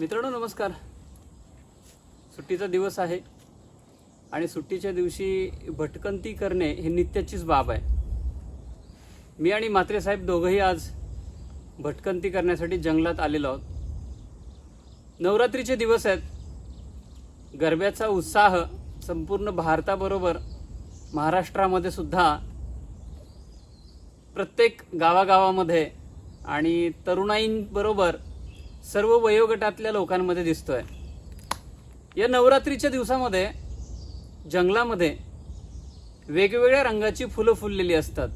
मित्रांनो नमस्कार. सुट्टीचा दिवस आहे आणि सुट्टीच्या दिवशी भटकंती करणे ही नित्याचीच बाब आहे. मी आणि म्हात्रे साहेब दोघंही आज भटकंती करण्यासाठी जंगलात आलेलो आहोत. नवरात्रीचे दिवस आहेत. गरब्याचा उत्साह संपूर्ण भारताबरोबर महाराष्ट्रामध्ये सुद्धा प्रत्येक गावागावामध्ये आणि तरुणाईंबरोबर सर्व वयोगटातल्या लोकांमध्ये दिसतोय. या नवरात्रीच्या दिवसामध्ये जंगलामध्ये वेगवेगळ्या रंगाची फुलं फुललेली असतात.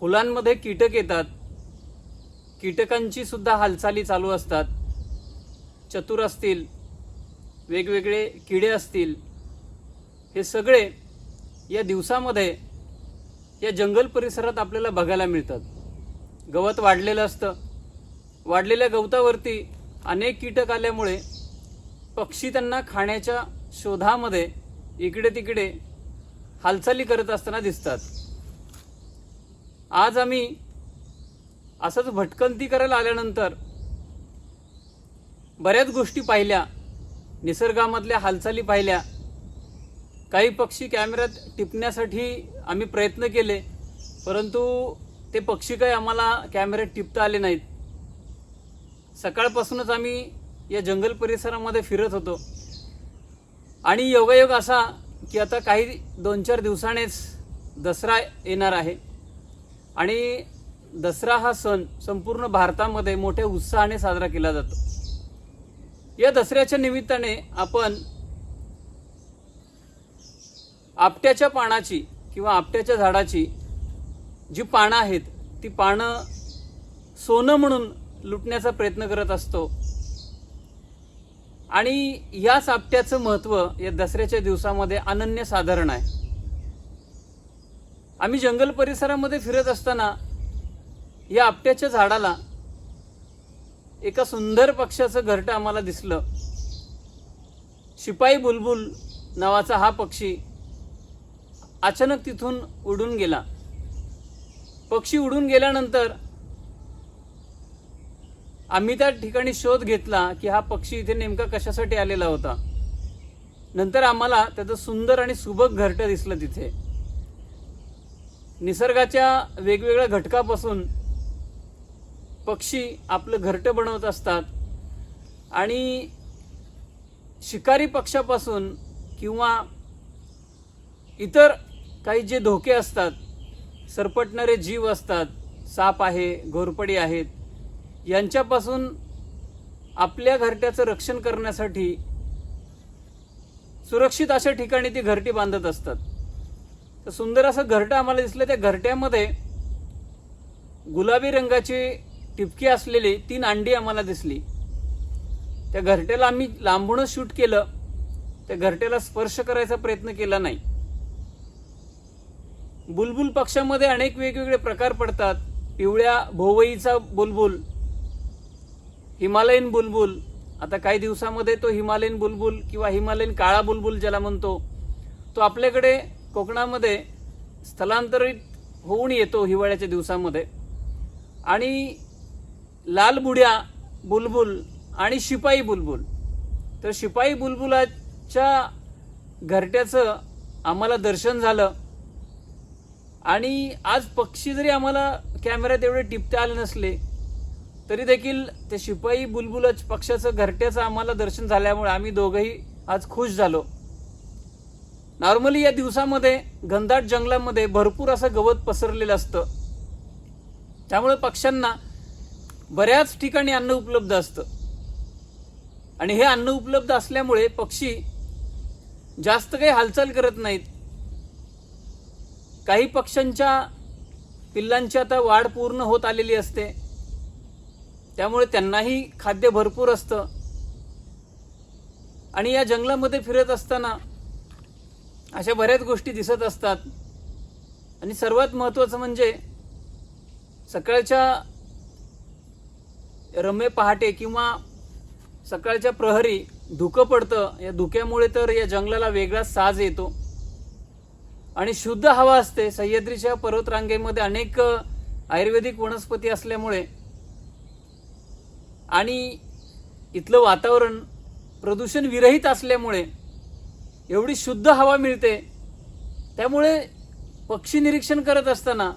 फुलांमध्ये कीटक येतात. कीटकांची सुद्धा हालचाली चालू असतात. चतुर असतील वेगवेगळे किडे असतील हे सगळे या दिवसामध्ये या जंगल परिसरात आपल्याला बघायला मिळतात. गवत वाढलेलं असतं. वाढलेल्या गवतावरती अनेक कीटक आल्यामुळे पक्षी त्यांना खाण्याच्या शोधामध्ये इकडे तिकडे हालचाली करत असताना दिसतात. आज आम्ही असंच भटकंती करायला आल्यानंतर बऱ्याच गोष्टी पाहिल्या निसर्गामधल्या हालचाली पाहिल्या. काही पक्षी कॅमेऱ्यात टिपण्यासाठी आम्ही प्रयत्न केले परंतु ते पक्षी काही आम्हाला कॅमेऱ्यात टिपता आले नाहीत. सकाळपासूनच आम्ही या जंगल परिसरामध्ये फिरत होतो. आणि योगायोग असा की आता काही दोन चार दिवसानेच दसरा येणार आहे. आणि दसरा हा सण संपूर्ण भारतामध्ये मोठ्या उत्साहाने साजरा केला जातो. या दसऱ्याच्या निमित्ताने आपण आपट्याच्या पानाची किंवा आपट्याच्या झाडाची जी पानं आहेत ती पानं सोनं म्हणून लुटण्याचा प्रयत्न करत असतो. आणि याच आपट्याचं महत्त्व या दसऱ्याच्या दिवसामध्ये अनन्यसाधारण आहे. आम्ही जंगल परिसरामध्ये फिरत असताना या आपट्याच्या झाडाला एका सुंदर पक्ष्याचं घरटं आम्हाला दिसलं. शिपाई बुलबुल नावाचा हा पक्षी अचानक तिथून उडून गेला. पक्षी उडून गेल्यानंतर आम्ही त्या ठिकाणी शोध घेतला की हा पक्षी इथे नेमका कशासाठी आलेला होता. नंतर आम्हाला त्याचं सुंदर आणि सुबक घरटं दिसलं तिथे. निसर्गाच्या वेगवेगळ्या घटकापासून पक्षी आपलं घरटं बनवत असतात आणि शिकारी पक्षापासून किंवा इतर काही जे धोके असतात सरपटणारे जीव असतात साप आहे घोरपडी आहेत यांच्यापासून आपल्या घरट्याचं रक्षण करण्यासाठी सुरक्षित अशा ठिकाणी ती घरटी बांधत असतात. तर सुंदर असं घरटं आम्हाला दिसलं त्या घरट्यामध्ये गुलाबी रंगाची टिपकी असलेली तीन अंडी आम्हाला दिसली. त्या घरट्याला आम्ही लांबूनच शूट केलं. त्या घरट्याला स्पर्श करायचा प्रयत्न केला नाही. बुलबुल पक्षामध्ये अनेक वेगवेगळे प्रकार पडतात. पिवळ्या भोवईचा बुलबुल हिमालयन बुलबुल. आता काही दिवसामध्ये तो हिमालयन बुलबुल किंवा हिमालयन काळा बुलबुल ज्याला म्हणतो तो आपल्याकडे कोकणामध्ये स्थलांतरित होऊन येतो हिवाळ्याच्या दिवसामध्ये. आणि लाल बुड्या बुलबुल आणि शिपाई बुलबुल. तर शिपाई बुलबुलाच्या घरट्याचं आम्हाला दर्शन झालं. आणि आज पक्षी जरी आम्हाला कॅमेऱ्यात एवढे टिपता आले नसले तरी देखील ते शिपाई बुलबुलच पक्षाचं घरट्याचं आम्हाला दर्शन झाल्यामुळे आम्ही दोघंही आज खुश झालो. नॉर्मली या दिवसामध्ये घनदाट जंगलामध्ये भरपूर असं गवत पसरलेलं असतं. त्यामुळे पक्ष्यांना बऱ्याच ठिकाणी अन्न उपलब्ध असतं. आणि हे अन्न उपलब्ध असल्यामुळे पक्षी जास्त काही हालचाल करत नाहीत. काही पक्ष्यांच्या पिल्लांची आता वाढ पूर्ण होत आलेली असते. त्यामुळे त्यांनाही खाद्य भरपूर असतं. आणि या जंगलामध्ये फिरत असताना अशा बऱ्याच गोष्टी दिसत असतात. आणि सर्वात महत्त्वाचं म्हणजे सकाळच्या रम्य पहाटे किंवा सकाळच्या प्रहरी धुकं पडतं. या धुक्यामुळे तर या जंगलाला वेगळाच साज येतो. आणि शुद्ध हवा असते. सह्याद्रीच्या पर्वतरांगेमध्ये अनेक आयुर्वेदिक वनस्पती असल्यामुळे आणि इथलं वातावरण प्रदूषण विरहित असल्यामुळे एवढी शुद्ध हवा मिळते त्यामुळे पक्षी निरीक्षण करत असताना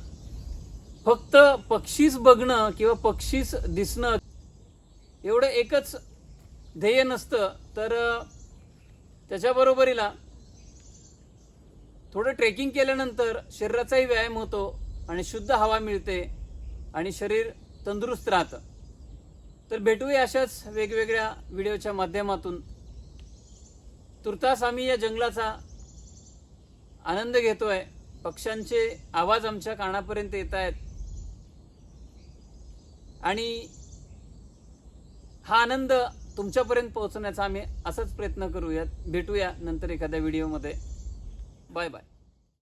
फक्त पक्षीच बघणं किंवा पक्षीच दिसणं एवढं एकच ध्येय नसतं. तर त्याच्याबरोबरीला थोडं ट्रेकिंग केल्यानंतर शरीराचाही व्यायाम होतो आणि शुद्ध हवा मिळते आणि शरीर तंदुरुस्त राहतं. तर भेटूया अशाच वेगवेगळ्या व्हिडिओच्या माध्यमातून. तुर्तास आम्ही या जंगलाचा आनंद घेतोय. पक्ष्यांचे आवाज आमच्या कानापर्यंत येत आहेत. आणि हा आनंद तुमच्यापर्यंत पोहोचण्याचा आम्ही असाच प्रयत्न करूयात. भेटूया नंतर एखाद्या व्हिडिओमध्ये. Bye bye.